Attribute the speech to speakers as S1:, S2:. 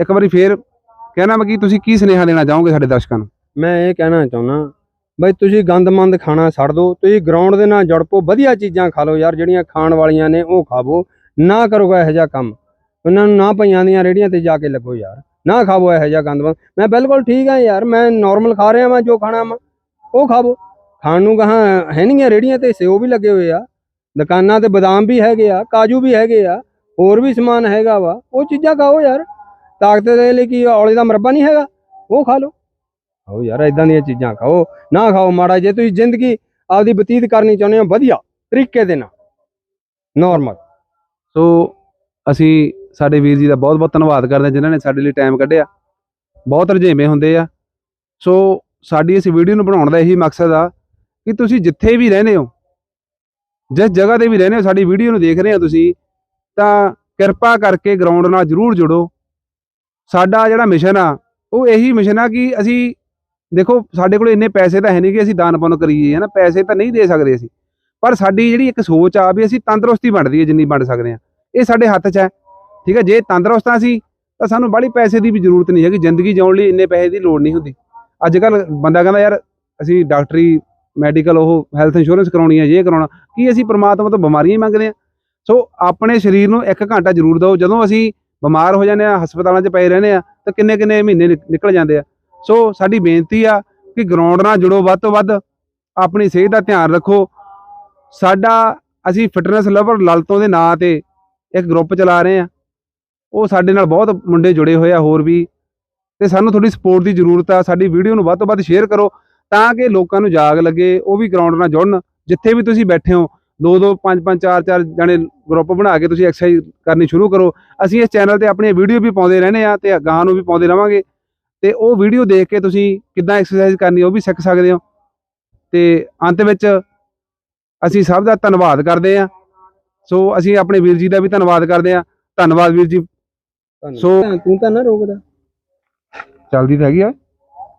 S1: ਇੱਕ ਵਾਰੀ ਫੇਰ ਕਹਿਣਾ ਮੈਂ ਕਿ ਤੁਸੀਂ ਕੀ ਸੁਨੇਹਾ ਦੇਣਾ ਚਾਹੋਗੇ ਸਾਡੇ ਦਰਸ਼ਕਾਂ ਨੂੰ?
S2: ਮੈਂ ਇਹ ਕਹਿਣਾ ਚਾਹੁੰਦਾ, ਬਈ ਤੁਸੀਂ ਗੰਦਮੰਦ ਖਾਣਾ ਛੱਡ ਦਿਓ, ਤੁਸੀਂ ਗਰਾਊਂਡ ਦੇ ਨਾਲ ਜੁੜ ਪਓ, ਵਧੀਆ ਚੀਜ਼ਾਂ ਖਾ ਲਓ ਯਾਰ, ਜਿਹੜੀਆਂ ਖਾਣ ਵਾਲੀਆਂ ਨੇ ਉਹ ਖਾਵੋ, ਨਾ ਕਰੋਗਾ ਇਹੋ ਜਿਹਾ ਕੰਮ। ਉਹਨਾਂ ਨੂੰ ਨਾ ਪਈਆਂ ਦੀਆਂ ਰੇੜੀਆਂ ਤੇ ਜਾ ਕੇ ਲੱਗੋ ਯਾਰ, ਨਾ ਖਾਵੋ ਇਹੋ ਜਿਹਾ ਗੰਦਮੰਦ। ਮੈਂ ਬਿਲਕੁਲ ਠੀਕ ਆ ਯਾਰ, ਮੈਂ ਨਾਰਮਲ ਖਾ ਰਿਹਾ ਵਾਂ ਜੋ ਖਾਣਾ ਵਾ, ਉਹ ਖਾਵੋ। ਖਾਣ ਨੂੰ ਕਹਾਂ ਹੈ ਨਹੀਂ ਰੇੜੀਆਂ ਤੇ ਸੇਬ ਵੀ ਲੱਗੇ ਹੋਏ ਆ, ਦੁਕਾਨਾਂ ਤੇ ਬਦਾਮ ਵੀ ਹੈਗੇ ਆ, ਕਾਜੂ ਵੀ ਹੈਗੇ ਆ, ਹੋਰ ਵੀ ਸਮਾਨ ਹੈਗਾ ਵਾ, ਉਹ ਚੀਜ਼ਾਂ ਖਾਓ ਯਾਰ। ਤਾਕਤ ਦੇ ਲਈ ਕੀ ਔਲੇ ਦਾ ਮਰਬਾ ਨਹੀਂ ਹੈਗਾ? ਉਹ ਖਾ ਲਓ। ਖਾਓ ਯਾਰ ਇਦਾਂ ਦੀਆਂ ਚੀਜ਼ਾਂ ਖਾਓ। ਨਾ ਖਾਓ ਮਾੜਾ ਜੇ ਤੁਸੀਂ ਜ਼ਿੰਦਗੀ ਆਪਦੀ ਬਤੀਤ ਕਰਨੀ ਚਾਹੁੰਦੇ ਹੋ, ਵਧੀਆ ਤਰੀਕੇ ਦੇ ਨਾਲ। ਨਾਰਮਲ
S1: ਸੋ ਅਸੀਂ ਸਾਡੇ ਵੀਰ ਜੀ ਦਾ ਬਹੁਤ ਬਹੁਤ ਧੰਨਵਾਦ ਕਰਦੇ ਹਾਂ, ਜਿਨ੍ਹਾਂ ਨੇ ਸਾਡੇ ਲਈ ਟਾਈਮ ਕੱਢਿਆ। ਬਹੁਤ ਰੁਝੇਵੇਂ ਹੁੰਦੇ ਆ। ਸੋ ਸਾਡੀ ਇਸ ਵੀਡੀਓ ਨੂੰ ਬਣਾਉਣ ਦਾ ਇਹੀ ਮਕਸਦ ਆ ਕਿ ਤੁਸੀਂ ਜਿੱਥੇ ਵੀ ਰਹਿੰਦੇ ਹੋ, ਜਿਸ ਜਗ੍ਹਾ ਤੇ ਵੀ ਰਹਿੰਦੇ ਹੋ, ਸਾਡੀ ਵੀਡੀਓ ਨੂੰ ਦੇਖ ਰਹੇ ਹੋ ਤੁਸੀਂ, ਤਾਂ ਕਿਰਪਾ ਕਰਕੇ ਗਰਾਊਂਡ ਨਾਲ ਜਰੂਰ ਜੁੜੋ। ਸਾਡਾ ਜਿਹੜਾ ਮਿਸ਼ਨ ਆ, ਉਹ ਇਹੀ ਮਿਸ਼ਨ ਆ ਕਿ ਅਸੀਂ ਦੇਖੋ, ਸਾਡੇ ਕੋਲ ਇੰਨੇ ਪੈਸੇ ਤਾਂ ਹੈ ਨਹੀਂ ਕਿ ਅਸੀਂ ਦਾਨ ਪੁੰਨ ਕਰੀਏ, ਹਨਾ? ਪੈਸੇ ਤਾਂ ਨਹੀਂ ਦੇ ਸਕਦੇ ਅਸੀਂ। ਪਰ ਸਾਡੀ ਜਿਹੜੀ ਇੱਕ ਸੋਚ ਆ ਵੀ ਅਸੀਂ ਤੰਦਰੁਸਤੀ ਵੰਡ ਹੈ ਜਿੰਨੀ ਵੰਡ ਸਕਦੇ ਆ। ਇਹ ਸਾਡੇ ਹੱਥ 'ਚ ਹੈ, ਠੀਕ ਹੈ ਜੇ ਤੰਦਰੁਸਤਾਂ ਅਸੀਂ, ਤਾਂ ਸਾਨੂੰ ਬਾਹਲੀ ਪੈਸੇ ਦੀ ਵੀ ਜ਼ਰੂਰਤ ਨਹੀਂ ਹੈਗੀ। ਜ਼ਿੰਦਗੀ ਜਿਉਣ ਲਈ ਇੰਨੇ ਪੈਸੇ ਦੀ ਲੋੜ ਨਹੀਂ ਹੁੰਦੀ। ਅੱਜ ਕੱਲ ਬੰਦਾ ਕਹਿੰਦਾ, ਯਾਰ, ਅਸੀਂ ਡਾਕਟਰੀ, ਮੈਡੀਕਲ, ਉਹ ਹੈਲਥ ਇੰਸ਼ੋਰੈਂਸ ਕਰਾਉਣੀ ਹੈ ਇਹ ਕਰਾਉਣਾ। ਕੀ ਅਸੀਂ ਪ੍ਰਮਾਤਮਾ ਤੋਂ ਬਿਮਾਰੀਆਂ ਹੀ ਮੰਗਦੇ ਆ? ਸੋ ਆਪਣੇ ਸਰੀਰ ਨੂੰ ਇੱਕ ਘੰਟਾ ਜ਼ਰੂਰ ਦਿਓ। ਜਦੋਂ ਅਸੀਂ ਬਿਮਾਰ ਹੋ ਜਾਂਦੇ ਆ, ਹਸਪਤਾਲਾਂ 'ਚ ਪਏ ਰਹਿੰਦੇ ਆ, ਤਾਂ ਕਿੰਨੇ ਕਿੰਨੇ ਮਹੀਨੇ ਨਿਕ- ਨਿਕਲ ਜਾਂਦੇ ਆ। ਸੋ ਸਾਡੀ ਬੇਨਤੀ ਆ ਕਿ ਗਰਾਊਂਡ ਨਾਲ ਜੁੜੋ, ਵੱਧ ਤੋਂ ਵੱਧ ਆਪਣੀ ਸਿਹਤ ਦਾ ਧਿਆਨ ਰੱਖੋ। ਸਾਡਾ, ਅਸੀਂ ਫਿਟਨੈਸ ਲਵਰ ਲਲਤੋਂ ਦੇ ਨਾਂ ਤੇ ਇੱਕ ਗਰੁੱਪ ਚਲਾ ਰਹੇ ਆ। ਉਹ ਸਾਡੇ ਨਾਲ ਬਹੁਤ ਮੁੰਡੇ ਜੁੜੇ ਹੋਏ ਆ ਹੋਰ ਵੀ। ਤੇ ਸਾਨੂੰ ਥੋੜੀ ਸਪੋਰਟ ਦੀ ਜ਼ਰੂਰਤ ਆ, ਸਾਡੀ ਵੀਡੀਓ ਨੂੰ ਵੱਧ ਤੋਂ ਵੱਧ ਸ਼ੇਅਰ ਕਰੋ, ਤਾਂ ਕਿ ਲੋਕਾਂ ਨੂੰ ਜਾਗ ਲੱਗੇ, ਉਹ ਵੀ ਗਰਾਊਂਡ ਨਾਲ ਜੁੜਨ, ਜਿੱਥੇ ਵੀ ਤੁਸੀਂ ਬੈਠੇ ਹੋ। ਦੋ ਦੋ ਪੰਜ ਪੰਜ ਚਾਰ ਚਾਰ ਜਣੇ ਗਰੁੱਪ ਬਣਾ ਕੇ ਤੁਸੀਂ ਐਕਸਰਸਾਈਜ਼ ਕਰਨੀ ਸ਼ੁਰੂ ਕਰੋ। ਅਸੀਂ ਇਸ ਚੈਨਲ ਤੇ ਆਪਣੀਆਂ ਵੀਡੀਓ ਵੀ ਪਾਉਂਦੇ ਰਹਿੰਦੇ ਆ ਤੇ ਅਗਾਂਹ ਨੂੰ ਵੀ ਪਾਉਂਦੇ ਰਵਾਂਗੇ। ਤੇ ਉਹ ਵੀਡੀਓ ਦੇਖ ਕੇ ਤੁਸੀਂ ਕਿੱਦਾਂ ਐਕਸਰਸਾਈਜ਼ ਕਰਨੀ ਉਹ ਵੀ ਸਿੱਖ ਸਕਦੇ ਹੋ। ਤੇ ਅੰਤ ਵਿੱਚ ਅਸੀਂ ਸਭ ਦਾ ਧੰਨਵਾਦ ਕਰਦੇ ਆ ਸੋ ਅਸੀਂ ਆਪਣੇ ਵੀਰ ਜੀ ਦਾ ਵੀ ਧੰਨਵਾਦ ਕਰਦੇ ਆ ਧੰਨਵਾਦ ਵੀਰ ਜੀ। ਸੋ-
S2: ਤੂੰ ਤਾਂ ਨਾ ਰੋਕਦਾ।
S1: ਚੱਲਦੀ ਤਾਂ ਹੈਗੀ ਆ।